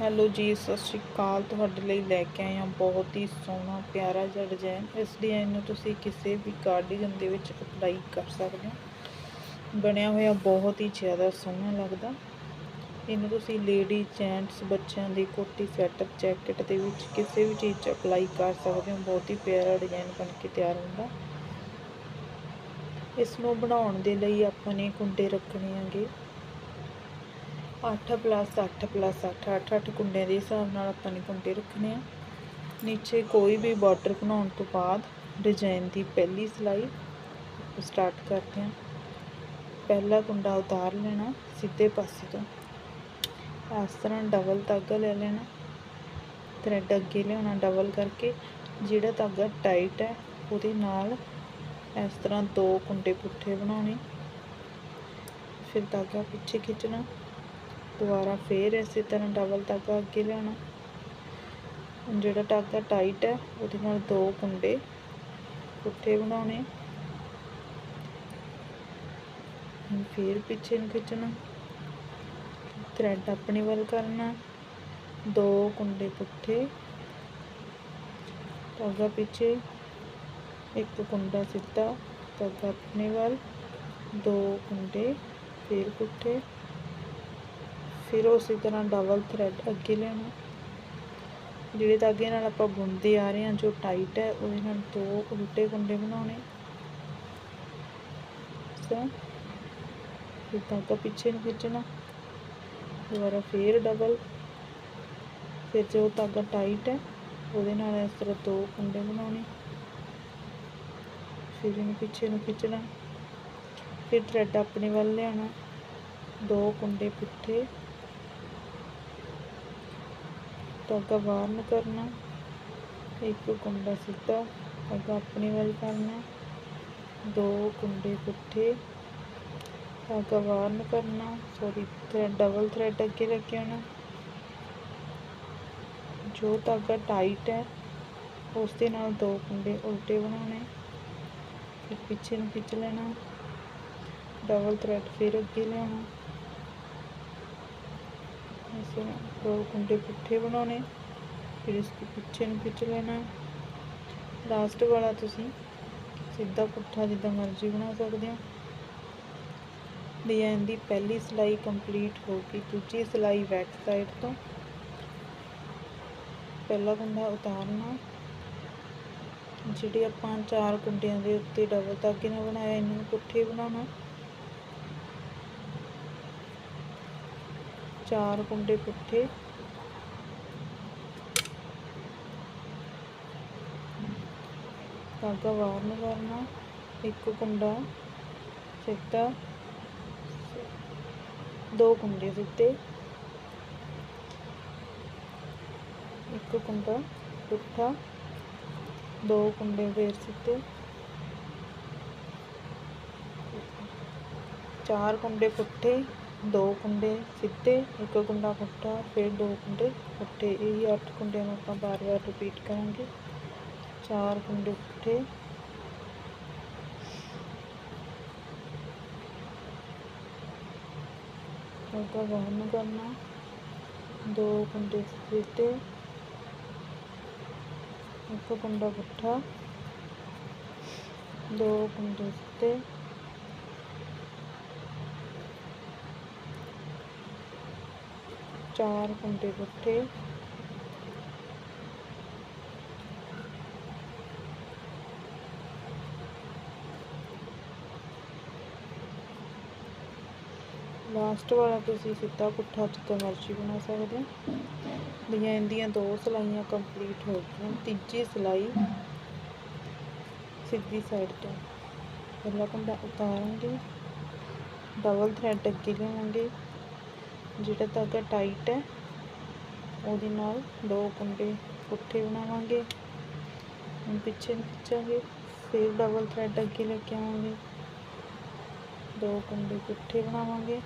Hello ਜੀ, ਸਤਿ ਸ਼੍ਰੀ ਅਕਾਲ। ਤੁਹਾਡੇ ਲਈ ਲੈ ਕੇ ਆਏ ਹਾਂ ਬਹੁਤ ਹੀ ਸੋਹਣਾ, ਪਿਆਰਾ ਜਿਹਾ ਡਿਜ਼ਾਈਨ ਇਸ ਡਿਜ਼ਾਈਨ ਨੂੰ ਤੁਸੀਂ ਕਿਸੇ ਵੀ ਕਾਰਡੀਗਨ ਦੇ ਵਿੱਚ ਅਪਲਾਈ ਕਰ ਸਕਦੇ ਹੋ। ਬਣਿਆ ਹੋਇਆ ਬਹੁਤ ਹੀ ਜ਼ਿਆਦਾ ਸੋਹਣਾ ਲੱਗਦਾ। ਇਹਨੂੰ ਤੁਸੀਂ ਲੇਡੀ ਜੈਂਟਸ ਬੱਚਿਆਂ ਦੀ ਕੋਟੀ ਸਵੈਟਰ ਜੈਕਟ ਦੇ ਵਿੱਚ ਕਿਸੇ ਵੀ ਚੀਜ਼ 'ਚ ਅਪਲਾਈ ਕਰ ਸਕਦੇ ਹੋ। ਬਹੁਤ ਹੀ ਪਿਆਰਾ ਡਿਜ਼ਾਈਨ ਬਣ ਕੇ ਤਿਆਰ ਹੁੰਦਾ। ਇਸ ਨੂੰ ਬਣਾਉਣ ਦੇ ਲਈ ਆਪਾਂ ਨੇ ਕੁੰਡੇ ਰੱਖਣੇ ਆਂਗੇ 8 ਪਲੱਸ 8 ਪਲੱਸ 8 8 8 ਕੁੰਡਿਆਂ ਦੇ ਹਿਸਾਬ ਨਾਲ ਆਪਾਂ ਨੇ ਕੁੰਡੇ ਰੱਖਣੇ ਆ। ਨੀਚੇ ਕੋਈ ਵੀ ਬਾਰਡਰ ਬਣਾਉਣ ਤੋਂ ਬਾਅਦ ਡਿਜ਼ਾਈਨ ਦੀ ਪਹਿਲੀ ਸਿਲਾਈ ਸਟਾਰਟ ਕਰਦੇ ਹਾਂ। ਪਹਿਲਾ ਕੁੰਡਾ ਉਤਾਰ ਲੈਣਾ, ਸਿੱਧੇ ਪਾਸੇ ਤੋਂ। ਇਸ ਤਰ੍ਹਾਂ ਡਬਲ ਧਾਗਾ ਲੈ ਲੈਣਾ। ਥਰੈਡ ਅੱਗੇ ਲਿਆਉਣਾ ਡਬਲ ਕਰਕੇ। ਜਿਹੜਾ ਧਾਗਾ ਟਾਈਟ ਹੈ, ਉਹਦੇ ਨਾਲ ਇਸ ਤਰ੍ਹਾਂ ਦੋ ਕੁੰਡੇ ਪੁੱਠੇ ਬਣਾਉਣੇ। ਫਿਰ ਧਾਗਾ ਪਿੱਛੇ ਖਿੱਚਣਾ। ਦੁਬਾਰਾ ਫੇਰ ਇਸੇ ਤਰ੍ਹਾਂ ਡਬਲ ਧਾਗਾ ਅੱਗੇ ਲਿਆਉਣਾ। ਜਿਹੜਾ ਧਾਗਾ ਟਾਈਟ ਹੈ, ਉਹਦੇ ਨਾਲ ਦੋ ਕੁੰਡੇ ਪੁੱਠੇ ਬਣਾਉਣੇ। ਫੇਰ ਪਿੱਛੇ ਨੂੰ ਖਿੱਚਣਾ। ਥਰੈਡ ਆਪਣੇ ਵੱਲ ਕਰਨਾ। ਦੋ ਕੁੰਡੇ ਪੁੱਠੇ। ਧਾਗਾ ਪਿੱਛੇ, ਇੱਕ ਕੁੰਡਾ ਸਿੱਧਾ। ਧਾਗਾ ਆਪਣੇ ਵੱਲ, ਦੋ ਕੁੰਡੇ ਫੇਰ ਪੁੱਠੇ। ਫਿਰ ਉਸੇ ਤਰ੍ਹਾਂ ਡਬਲ ਥਰੈਡ ਅੱਗੇ ਲੈਣਾ। ਜਿਹੜੇ ਧਾਗੇ ਨਾਲ ਆਪਾਂ ਬੁਣਦੇ ਆ ਰਹੇ ਹਾਂ, ਜੋ ਟਾਈਟ ਹੈ, ਉਹਦੇ ਨਾਲ ਦੋ ਉਲਟੇ ਕੁੰਡੇ ਬਣਾਉਣੇ। ਸੋ ਫਿਰ ਧਾਗਾ ਪਿੱਛੇ ਨੂੰ ਖਿੱਚਣਾ। ਦੁਬਾਰਾ ਫੇਰ ਡਬਲ ਫਿਰ ਜੋ ਧਾਗਾ ਟਾਈਟ ਹੈ, ਉਹਦੇ ਨਾਲ ਇਸ ਤਰ੍ਹਾਂ ਦੋ ਕੁੰਡੇ ਬਣਾਉਣੇ। ਫਿਰ ਇਹਨੂੰ ਪਿੱਛੇ ਨੂੰ ਖਿੱਚਣਾ। ਫਿਰ ਥਰੈਡ ਆਪਣੇ ਵੱਲ ਲਿਆਉਣਾ। ਦੋ ਕੁੰਡੇ ਪੁੱਠੇ। ਧਾਗਾ ਬਾਹਰ ਕਰਨਾ। ਇੱਕ ਕੁੰਡਾ ਸਿੱਧਾ ਧਾਗਾ ਆਪਣੇ ਵੱਲ ਕਰਨਾ। ਦੋ ਕੁੰਡੇ ਪੁੱਠੇ ਧਾਗਾ ਬਾਹਰ ਕਰਨਾ। ਸੌਰੀ ਥਰੈਡ ਡਬਲ ਥਰੈਡ ਅੱਗੇ ਲੈ ਕੇ ਜੋ ਧਾਗਾ ਟਾਈਟ ਹੈ ਉਸ ਦੇ ਨਾਲ ਦੋ ਕੁੰਡੇ ਉਲਟੇ ਬਣਾਉਣੇ। ਫਿਰ ਪਿੱਛੇ ਨੂੰ ਖਿੱਚ ਲੈਣਾ। ਡਬਲ ਥਰੈਡ ਫਿਰ ਅੱਗੇ ਲਿਆਉਣਾ। ऐसे दो कुंडे पुट्ठे बनाने फिर इसके पिछे ਨੂੰ ਖਿੱਚ ਲੈਣਾ ਲਾਸਟ ਵਾਲਾ ਤੁਸੀਂ ਸਿੱਧਾ ਪੁੱਠਾ ਜਿੱਦਾਂ ਮਰਜ਼ੀ ਬਣਾ ਸਕਦੇ ਹੋ ਡਿਜ਼ਾਈਨ ਦੀ ਪਹਿਲੀ ਸਿਲਾਈ ਕੰਪਲੀਟ ਹੋ ਗਈ ਦੂਜੀ ਸਿਲਾਈ ਬੈਕ ਸਾਈਡ ਤੋਂ ਪਹਿਲਾ ਕੁੰਡਾ ਉਤਾਰਨਾ ਜਿਹੜੇ ਆਪਾਂ ਚਾਰ ਕੁੰਡਿਆਂ ਦੇ ਉੱਤੇ ਡਬਲ ਧਾਗੇ ਨਾਲ ਬਣਾਇਆ ਇਹਨਾਂ ਨੂੰ ਪੁੱਠੇ ਬਣਾਉਣਾ ਚਾਰ ਕੁੰਡੇ ਪੁੱਠੇ। ਧਾਗਾ ਵਾਰਨ ਕਰਨਾ, ਇੱਕ ਕੁੰਡਾ ਸਿੱਧਾ ਦੋ ਕੁੰਡੇ ਸਿੱਧੇ ਇੱਕ ਕੁੰਡਾ ਪੁੱਠਾ, ਦੋ ਕੁੰਡੇ ਫੇਰ ਸਿੱਧੇ ਚਾਰ ਕੁੰਡੇ ਪੁੱਠੇ। ਦੋ ਕੁੰਡੇ ਸਿੱਧੇ, ਇੱਕ ਕੁੰਡਾ ਪੁੱਠਾ ਫਿਰ ਦੋ ਕੁੰਡੇ ਪੁੱਠੇ ਇਹੀ ਅੱਠ ਕੁੰਡਿਆਂ ਨੂੰ ਆਪਾਂ ਬਾਰ-ਬਾਰ ਰਿਪੀਟ ਕਰਾਂਗੇ। ਚਾਰ ਕੁੰਡੇ ਪੁੱਠੇ ਧਾਗਾ ਬਾਹਰ ਕਰਨਾ। ਦੋ ਕੁੰਡੇ ਸਿੱਧੇ। ਇੱਕ ਕੁੰਡਾ ਪੁੱਠਾ ਦੋ ਕੁੰਡੇ ਸਿੱਧੇ। ਚਾਰ ਕੁੰਡੇ ਪੁੱਠੇ। ਲਾਸਟ ਵਾਲਾ ਤੁਸੀਂ ਸਿੱਧਾ ਪੁੱਠਾ ਜਿੱਦਾਂ ਮਰਜ਼ੀ ਬਣਾ ਸਕਦੇ ਹੋ। ਡਿਜ਼ਾਈਨ ਦੀਆਂ ਦੋ ਸਲਾਈਆਂ ਕੰਪਲੀਟ ਹੋ ਗਈਆਂ। ਤੀਜੀ ਸਲਾਈ ਸਿੱਧੀ ਸਾਈਡ ਤੋਂ। ਪਹਿਲਾ ਕੁੰਡਾ ਉਤਾਰਾਂਗੇ। ਡਬਲ ਥਰੈਡ ਅੱਗੇ ਲਿਆਵਾਂਗੇ। ਜਿਹੜਾ ਧਾਗਾ ਟਾਈਟ ਹੈ, ਉਹਦੇ ਨਾਲ ਦੋ ਕੁੰਡੇ ਪੁੱਠੇ ਬਣਾਵਾਂਗੇ। ਹੁਣ ਪਿੱਛੇ ਨੂੰ ਖਿੱਚਾਂਗੇ ਫਿਰ ਡਬਲ ਥਰੈਡ ਅੱਗੇ ਲੈ ਕੇ ਆਵਾਂਗੇ। ਦੋ ਕੁੰਡੇ ਪੁੱਠੇ ਬਣਾਵਾਂਗੇ।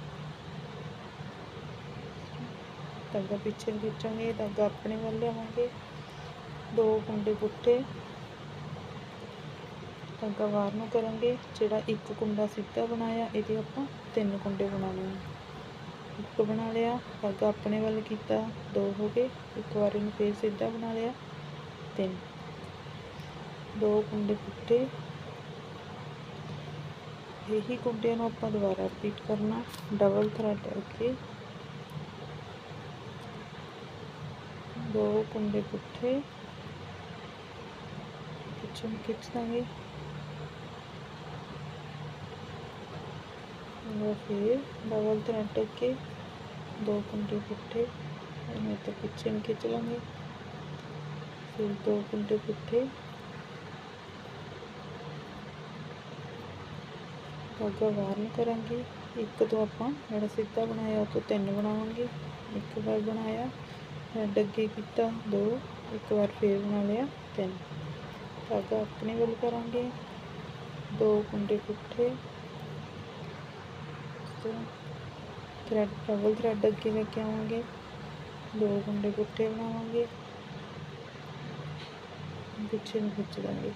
ਧਾਗਾ ਪਿੱਛੇ ਨੂੰ ਖਿੱਚਾਂਗੇ ਧਾਗਾ ਆਪਣੇ ਵੱਲ ਲਿਆਵਾਂਗੇ। ਦੋ ਕੁੰਡੇ ਪੁੱਠੇ ਧਾਗਾ ਬਾਹਰ ਨੂੰ ਕਰਾਂਗੇ, ਜਿਹੜਾ ਇੱਕ ਕੁੰਡਾ ਸਿੱਧਾ ਬਣਾਇਆ, ਇਹਦੇ ਆਪਾਂ ਤਿੰਨ ਕੁੰਡੇ ਬਣਾਉਣੇ ਆ ਇੱਕ ਬਣਾ ਲਿਆ ਧਾਗਾ ਆਪਣੇ ਵੱਲ ਕੀਤਾ, ਦੋ ਹੋ ਗਏ, ਇੱਕ ਵਾਰ ਇਹਨੂੰ ਫੇਰ ਸਿੱਧਾ ਬਣਾ ਲਿਆ, ਤਿੰਨ। ਦੋ ਕੁੰਡੇ ਪੁੱਠੇ। ਇਹੀ ਕੁੰਡਿਆਂ ਨੂੰ ਆਪਾਂ ਦੁਬਾਰਾ ਰਿਪੀਟ ਕਰਨਾ ਡਬਲ ਥਰੈਡ ਅੱਗੇ। ਦੋ ਕੁੰਡੇ ਪੁੱਠੇ। ਪਿੱਛੇ ਖਿੱਚ ਦਾਂਗੇ। ਉਹ ਫਿਰ ਡਬਲ ਥਰੈਡ ਅੱਗੇ ਦੋ ਕੁੰਡੇ ਪੁੱਠੇ ਇਹਨੂੰ ਤਾਂ ਪਿੱਛੇ ਨੂੰ ਖਿੱਚ ਲਾਂਗੇ। ਫਿਰ ਦੋ ਕੁੰਡੇ ਪੁੱਠੇ। ਧਾਗਾ ਬਾਹਰ ਨੂੰ ਕਰਾਂਗੇ। ਇੱਕ ਤੋਂ ਆਪਾਂ ਜਿਹੜਾ ਸਿੱਧਾ ਬਣਾਇਆ, ਉਹ ਤੋਂ ਤਿੰਨ ਬਣਾਵਾਂਗੇ। ਇੱਕ ਵਾਰ ਬਣਾਇਆ ਹੈਡ ਅੱਗੇ ਕੀਤਾ ਦੋ, ਇੱਕ ਵਾਰ ਫੇਰ ਬਣਾ ਲਿਆ ਤਿੰਨ। ਧਾਗਾ ਆਪਣੇ ਵੱਲ ਕਰਾਂਗੇ। ਦੋ ਕੁੰਡੇ ਪੁੱਠੇ। ਥਰੈਡ ਡਬਲ ਥਰੈਡ ਅੱਗੇ ਲੈ ਕੇ ਆਵਾਂਗੇ। ਦੋ ਕੁੰਡੇ ਪੁੱਠੇ ਬਣਾਵਾਂਗੇ। ਪਿੱਛੇ ਨੂੰ ਖਿੱਚ ਦਾਂਗੇ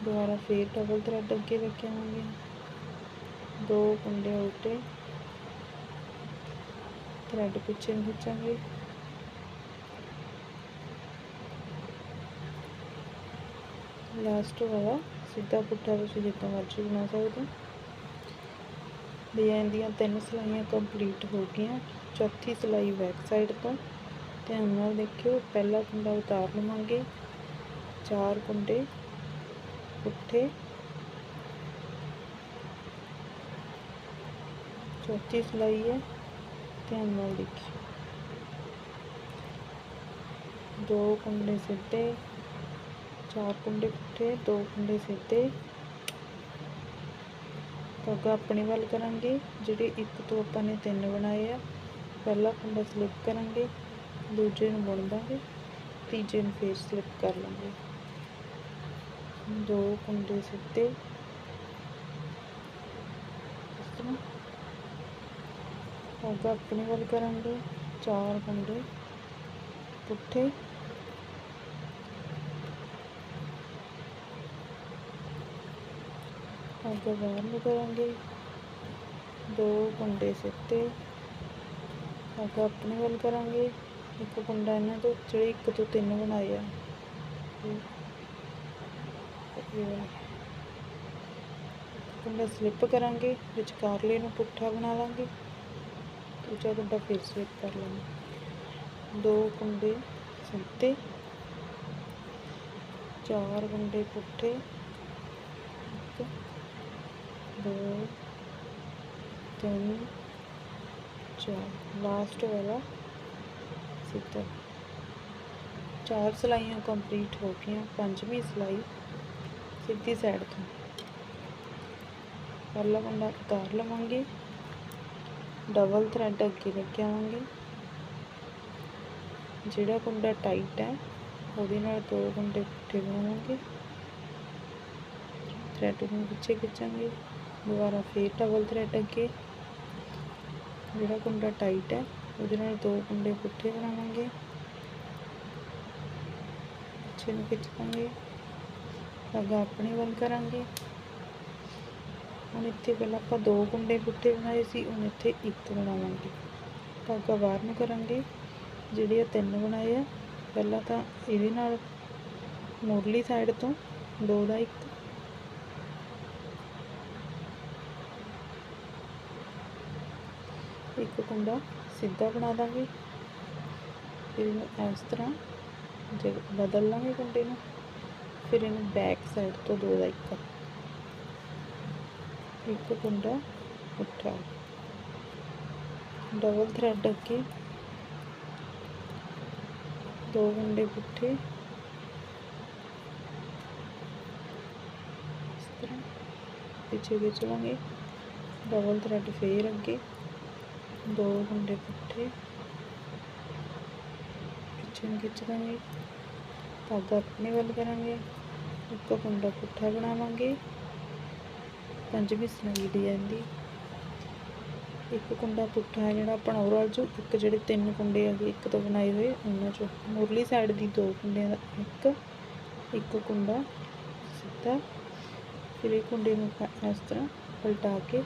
ਦੁਬਾਰਾ ਫੇਰ ਡਬਲ ਥਰੈਡ ਅੱਗੇ ਲੈ ਕੇ ਆਵਾਂਗੇ। ਦੋ ਕੁੰਡੇ ਉਲਟੇ। ਥਰੈਡ ਪਿੱਛੇ ਨੂੰ ਖਿੱਚਾਂਗੇ। ਲਾਸਟ ਵਾਲਾ ਸਿੱਧਾ ਪੁੱਠਾ ਤੁਸੀਂ ਜਿੱਦਾਂ ਮਰਜ਼ੀ ਬਣਾ ਸਕਦੇ ਹੋ। ਡਿਜ਼ਾਈਨ ਦੀਆਂ ਤਿੰਨ ਸਿਲਾਈਆਂ ਕੰਪਲੀਟ ਹੋ ਗਈਆਂ। ਚੌਥੀ ਸਿਲਾਈ ਬੈਕ ਸਾਈਡ ਤੋਂ। ਧਿਆਨ ਨਾਲ ਦੇਖਿਓ, ਪਹਿਲਾ ਕੁੰਡਾ ਉਤਾਰ ਲਵਾਂਗੇ। ਚਾਰ ਕੁੰਡੇ ਪੁੱਠੇ ਚੌਥੀ ਸਿਲਾਈ ਹੈ। ਧਿਆਨ ਨਾਲ ਦੇਖਿਓ। ਦੋ ਕੁੰਡੇ ਸਿੱਧੇ, ਚਾਰ ਕੁੰਡੇ ਪੁੱਠੇ, ਦੋ ਕੁੰਡੇ ਸਿੱਧੇ। ਧਾਗਾ ਆਪਣੇ ਵੱਲ ਕਰਾਂਗੇ। ਜਿਹੜੇ ਇੱਕ ਤੋਂ ਆਪਾਂ ਨੇ ਤਿੰਨ ਬਣਾਏ ਆ, ਪਹਿਲਾ ਕੁੰਡਾ ਸਲਿਪ ਕਰਾਂਗੇ, ਦੂਜੇ ਨੂੰ ਬੁਣ ਦਾਂਗੇ, ਤੀਜੇ ਨੂੰ ਫੇਰ ਸਲਿਪ ਕਰ ਲਾਂਗੇ। ਦੋ ਕੁੰਡੇ ਸਿੱਧੇ। ਇਸ ਤਰ੍ਹਾਂ। ਧਾਗਾ ਆਪਣੇ ਵੱਲ ਕਰਾਂਗੇ। ਚਾਰ ਕੁੰਡੇ ਪੁੱਠੇ। ਧਾਗਾ ਬਾਹਰ ਨੂੰ ਕਰਾਂਗੇ ਦੋ ਕੁੰਡੇ ਸਿੱਧੇ ਧਾਗਾ ਆਪਣੇ ਵੱਲ ਕਰਾਂਗੇ। ਇੱਕ ਕੁੰਡਾ ਇਹਨਾਂ ਤੋਂ ਜਿਹੜੇ ਇੱਕ ਤੋਂ ਤਿੰਨ ਬਣਾਏ ਆ। ਇਹ ਕੁੰਡਾ ਸਲਿੱਪ ਕਰਾਂਗੇ, ਵਿਚਕਾਰਲੇ ਨੂੰ ਪੁੱਠਾ ਬਣਾ ਲਾਂਗੇ। ਦੂਜਾ ਕੁੰਡਾ ਫਿਰ ਸਲਿੱਪ ਕਰ ਲਾਂਗੇ। ਦੋ ਕੁੰਡੇ ਸਿੱਧੇ ਚਾਰ ਕੁੰਡੇ ਪੁੱਠੇ। ਦੋ ਤਿੰਨ ਚਾਰ ਲਾਸਟ ਵਾਲਾ ਸਿੱਧਾ ਚਾਰ ਸਲਾਈਆਂ ਕੰਪਲੀਟ ਹੋ ਗਈਆਂ ਪੰਜਵੀਂ ਸਲਾਈ ਸਿੱਧੀ ਸਾਈਡ ਤੋਂ ਪਹਿਲਾ ਕੁੰਡਾ ਉਤਾਰ ਲਵਾਂਗੇ ਡਬਲ ਥਰੈਡ ਅੱਗੇ ਲੈ ਕੇ ਆਵਾਂਗੇ ਜਿਹੜਾ ਕੁੰਡਾ ਟਾਈਟ ਹੈ ਉਹਦੇ ਨਾਲ ਦੋ ਕੁੰਡੇ ਪੁੱਠੇ ਬਣਾਵਾਂਗੇ ਥਰੈਡ ਨੂੰ ਪਿੱਛੇ ਖਿੱਚਾਂਗੇ ਦੁਬਾਰਾ ਫੇਰ ਡਬਲ ਥਰੈਡ ਅੱਗੇ। ਜਿਹੜਾ ਕੁੰਡਾ ਟਾਈਟ ਹੈ, ਉਹਦੇ ਨਾਲ ਦੋ ਕੁੰਡੇ ਪੁੱਠੇ ਬਣਾਵਾਂਗੇ। ਪਿੱਛੇ ਨੂੰ ਖਿੱਚ ਦਾਂਗੇ ਧਾਗਾ ਆਪਣੇ ਵੱਲ ਕਰਾਂਗੇ। ਹੁਣ ਇੱਥੇ ਪਹਿਲਾਂ ਆਪਾਂ ਦੋ ਕੁੰਡੇ ਪੁੱਠੇ ਬਣਾਏ ਸੀ, ਹੁਣ ਇੱਥੇ ਇੱਕ ਬਣਾਵਾਂਗੇ। ਧਾਗਾ ਬਾਹਰ ਨੂੰ ਕਰਾਂਗੇ। ਜਿਹੜੇ ਆ ਤਿੰਨ ਬਣਾਏ ਆ, ਪਹਿਲਾਂ ਤਾਂ ਇਹਦੇ ਨਾਲ ਮੁਰਲੀ ਸਾਈਡ ਤੋਂ ਦੋ ਦਾ ਇੱਕ ਇੱਕ ਕੁੰਡਾ ਸਿੱਧਾ ਬਣਾ ਦਾਂਗੇ ਫਿਰ ਇਹਨੂੰ ਇਸ ਤਰ੍ਹਾਂ ਜੇ ਬਦਲ ਲਾਂਗੇ ਕੁੰਡੇ ਨੂੰ, ਫਿਰ ਇਹਨੂੰ ਬੈਕ ਸਾਈਡ ਤੋਂ ਦੋ ਦਾ ਇੱਕ। ਇੱਕ ਕੁੰਡਾ ਉੱਠਾ ਡਬਲ ਥਰੈਡ ਅੱਗੇ। ਦੋ ਕੁੰਡੇ ਪੁੱਠੇ। ਇਸ ਤਰ੍ਹਾਂ ਪਿੱਛੇ ਖਿੱਚ ਲਾਂਗੇ। ਡਬਲ ਥਰੈਡ ਫੇਰ ਅੱਗੇ। ਦੋ ਕੁੰਡੇ ਪੁੱਠੇ। ਪਿੱਛੇ ਖਿੱਚ ਦਾਂਗੇ। ਧਾਗਾ ਆਪਣੇ ਵੱਲ ਕਰਾਂਗੇ। ਇੱਕ ਕੁੰਡਾ ਪੁੱਠਾ ਬਣਾਵਾਂਗੇ। ਪੰਜਵੀਂ ਸਲਾਈ ਡਿਜ਼ਾਈਨ ਦੀ। ਇੱਕ ਕੁੰਡਾ ਪੁੱਠਾ ਹੈ ਜਿਹੜਾ ਆਪਣਾ ਉਹ ਰਲ ਇੱਕ ਜਿਹੜੇ ਤਿੰਨ ਕੁੰਡੇ ਹੈਗੇ, ਇੱਕ ਤੋਂ ਬਣਾਏ ਹੋਏ, ਉਹਨਾਂ ਚੋਂ। ਮੁਰਲੀ ਸਾਈਡ ਦੀ ਦੋ ਕੁੰਡਿਆਂ ਦਾ ਇੱਕ ਇੱਕ ਕੁੰਡਾ ਸਿੱਧਾ। ਫਿਰ ਇਹ ਕੁੰਡੇ ਨੂੰ ਇਸ ਤਰ੍ਹਾਂ ਪਲਟਾ ਕੇ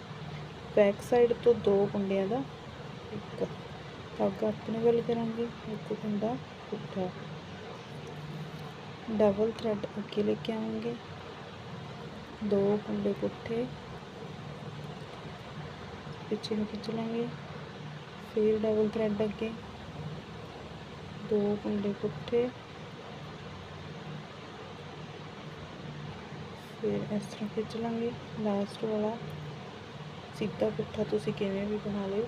ਬੈਕ ਸਾਈਡ ਤੋਂ ਦੋ ਕੁੰਡਿਆਂ ਦਾ ਇੱਕ। ਧਾਗਾ ਆਪਣੇ ਗੱਲ ਕਰਾਂਗੇ, ਇੱਕ ਕੁੰਡਾ ਪੁੱਠਾ। ਡਬਲ ਥਰੈਡ ਅੱਗੇ ਲੈ ਕੇ ਆਵਾਂਗੇ। ਦੋ ਕੁੰਡੇ ਪੁੱਠੇ। ਪਿੱਛੇ ਨੂੰ ਖਿੱਚ ਲਾਂਗੇ। ਫਿਰ ਡਬਲ ਥਰੈਡ ਅੱਗੇ। ਦੋ ਕੁੰਡੇ ਪੁੱਠੇ। ਫਿਰ ਇਸ ਤਰ੍ਹਾਂ ਖਿੱਚ ਲਾਂਗੇ। ਲਾਸਟ ਵਾਲਾ। ਸਿੱਧਾ ਪੁੱਠਾ ਤੁਸੀਂ ਕਿਵੇਂ ਵੀ ਬਣਾ ਲਿਓ।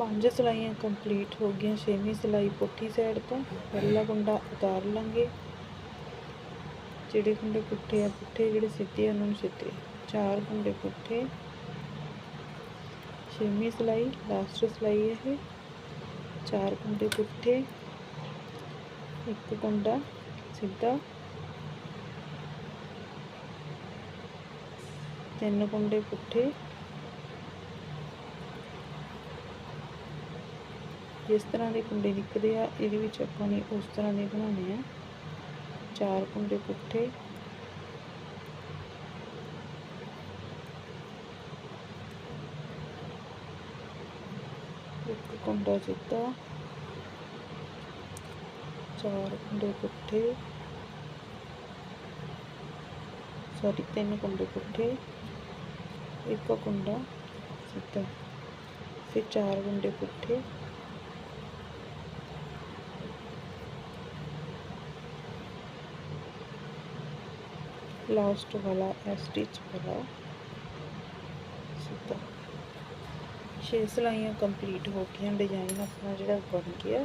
ਪੰਜ ਸਿਲਾਈਆਂ ਕੰਪਲੀਟ ਹੋ ਗਈਆਂ, ਛੇਵੀਂ ਸਿਲਾਈ ਪੁੱਠੀ ਸਾਈਡ ਤੋਂ ਪਹਿਲਾ ਕੁੰਡਾ ਉਤਾਰ ਲਾਂਗੇ। ਜਿਹੜੇ ਕੁੰਡੇ ਪੁੱਠੇ ਆ, ਪੁੱਠੇ ਜਿਹੜੇ ਸਿੱਧੇ ਆ, ਉਹਨਾਂ ਨੂੰ ਸਿੱਧੇ। ਚਾਰ ਕੁੰਡੇ ਪੁੱਠੇ। ਛੇਵੀਂ ਸਿਲਾਈ ਲਾਸਟ ਸਲਾਈ ਇਹ। ਚਾਰ ਕੁੰਡੇ ਪੁੱਠੇ। ਇੱਕ ਕੁੰਡਾ ਸਿੱਧਾ। ਤਿੰਨ ਕੁੰਡੇ ਪੁੱਠੇ। ਜਿਸ ਤਰ੍ਹਾਂ ਦੇ ਕੁੰਡੇ ਨਿਕਲਦੇ ਆ, ਇਹਦੇ ਵਿੱਚ ਆਪਾਂ ਨੇ ਉਸ ਤਰ੍ਹਾਂ ਦੇ ਬਣਾਉਣੇ ਆ। ਚਾਰ ਕੁੰਡੇ ਪੁੱਠੇ। ਇੱਕ ਕੁੰਡਾ ਸਿੱਧਾ। ਚਾਰ ਕੁੰਡੇ ਪੁੱਠੇ। ਸੌਰੀ ਤਿੰਨ ਕੁੰਡੇ ਪੁੱਠੇ। ਇੱਕ ਕੁੰਡਾ ਸਿੱਧਾ। ਫਿਰ ਚਾਰ ਕੁੰਡੇ ਪੁੱਠੇ। ਲਾਸਟ ਵਾਲਾ ਸਟਿਚ ਵਾਲਾ ਸਿੱਧਾ ਛੇ ਸਲਾਈਆਂ ਕੰਪਲੀਟ ਹੋ ਗਈਆਂ ਡਿਜ਼ਾਈਨ ਆਪਣਾ ਜਿਹੜਾ ਬਣ ਗਿਆ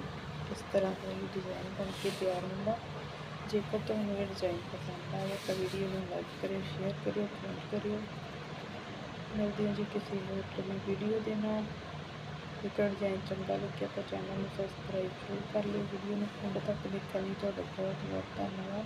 ਇਸ ਤਰ੍ਹਾਂ ਦਾ ਇਹ ਡਿਜ਼ਾਈਨ ਬਣ ਕੇ ਤਿਆਰ ਹੁੰਦਾ ਜੇਕਰ ਤੁਹਾਨੂੰ ਇਹ ਡਿਜ਼ਾਈਨ ਪਸੰਦ ਆਇਆ ਤਾਂ ਵੀਡੀਓ ਨੂੰ ਲਾਈਕ ਕਰਿਓ ਸ਼ੇਅਰ ਕਰਿਓ ਕਮੈਂਟ ਕਰਿਓ ਮਿਲਦੇ ਹਾਂ ਜੀ ਕਿਸੇ ਹੋਰ ਨਵੀਂ ਵੀਡੀਓ ਦੇ ਨਾਲ ਜੇਕਰ ਡਿਜ਼ਾਈਨ ਚੰਗਾ ਲੱਗਿਆ ਤਾਂ ਚੈਨਲ ਨੂੰ ਸਬਸਕ੍ਰਾਈਬ ਜ਼ਰੂਰ ਕਰ ਲਿਓ ਵੀਡੀਓ ਨੂੰ ਐਂਡ ਤੱਕ ਦੇਖਣ ਲਈ ਤੁਹਾਡਾ ਬਹੁਤ ਬਹੁਤ ਧੰਨਵਾਦ